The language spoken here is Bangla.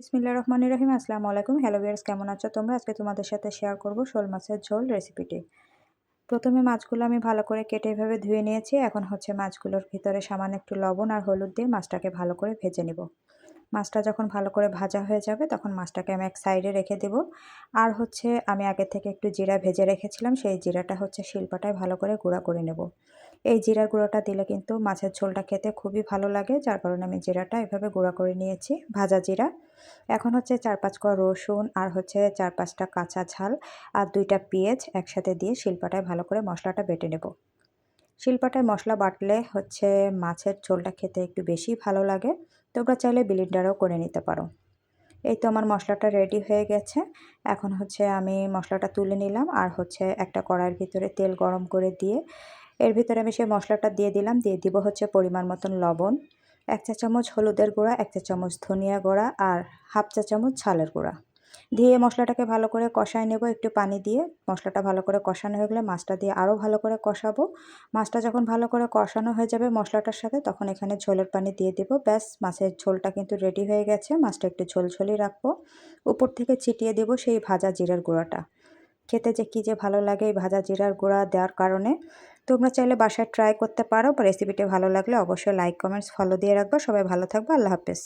বিসমিল্লা রহমান রহিম। আসসালামু আলাইকুম। হ্যালো বিয়ার্স কেমন আছো তোমরা? আজকে তোমাদের সাথে শেয়ার করব শোল মাছের ঝোল রেসিপিটি প্রথমে মাছগুলো আমি ভালো করে কেটে এভাবে ধুয়ে নিয়েছি। এখন হচ্ছে মাছগুলোর ভিতরে সামান্য একটু লবণ আর হলুদ দিয়ে মাছটাকে ভালো করে ভেজে নিব। মাছটা যখন ভালো করে ভাজা হয়ে যাবে, তখন মাছটাকে আমি এক সাইডে রেখে দেব। আর হচ্ছে আমি আগে থেকে একটু জিরা ভেজে রেখেছিলাম, সেই জিরাটা হচ্ছে শিল্পাটায় ভালো করে গুঁড়া করে নেব। এই জিরার গুঁড়োটা দিলে কিন্তু মাছের ঝোলটা খেতে খুবই ভালো লাগে, যার কারণে আমি জিরাটা এভাবে গুঁড়া করে নিয়েছি, ভাজা জিরা। এখন হচ্ছে চার পাঁচ কোয়া রসুন আর হচ্ছে চার পাঁচটা কাঁচা ঝাল আর দুইটা পেঁয়াজ একসাথে দিয়ে শিল্পাটায় ভালো করে মশলাটা বেটে নেব। শিল্পাটায় মশলা বাটলে হচ্ছে মাছের ঝোলটা খেতে একটু বেশি ভালো লাগে, তোমরা চাইলে বিলিন্ডারও করে নিতে পারো। এই তো আমার মশলাটা রেডি হয়ে গেছে, এখন হচ্ছে আমি মশলাটা তুলে নিলাম আর হচ্ছে একটা কড়াইয়ের ভিতরে তেল গরম করে দিয়ে এর ভিতরে আমি সেই মশলাটা দিয়ে দিলাম, দিয়ে দিব হচ্ছে পরিমাণ মতন লবণ, এক চা চামচ হলুদের গুঁড়া, এক চা চামচ ধনিয়া গুঁড়া আর হাফ চা চামচ ছালের গুঁড়া। দিয়ে মশলাটাকে ভালো করে কষায় নেব একটু পানি দিয়ে। মশলাটা ভালো করে কষানো হয়ে গেলে মাছটা দিয়ে আরও ভালো করে কষাবো। মাছটা যখন ভালো করে কষানো হয়ে যাবে মশলাটার সাথে, তখন এখানে ঝোলের পানি দিয়ে দিব। ব্যাস, মাছের ঝোলটা কিন্তু রেডি হয়ে গেছে। মাছটা একটু ঝোল ঝোলই রাখব। উপর থেকে ছিটিয়ে দেব সেই ভাজা জিরার গুঁড়াটা। খেতে যে কী যে ভালো লাগে এই ভাজা জিরার গুঁড়া দেওয়ার কারণে। তোমরা চাইলে বাসায় ট্রাই করতে পারো, বা রেসিপিটি ভালো লাগলে অবশ্যই লাইক কমেন্টস ফলো দিয়ে রাখব। সবাই ভালো থাকব, আল্লাহ হাফেজ।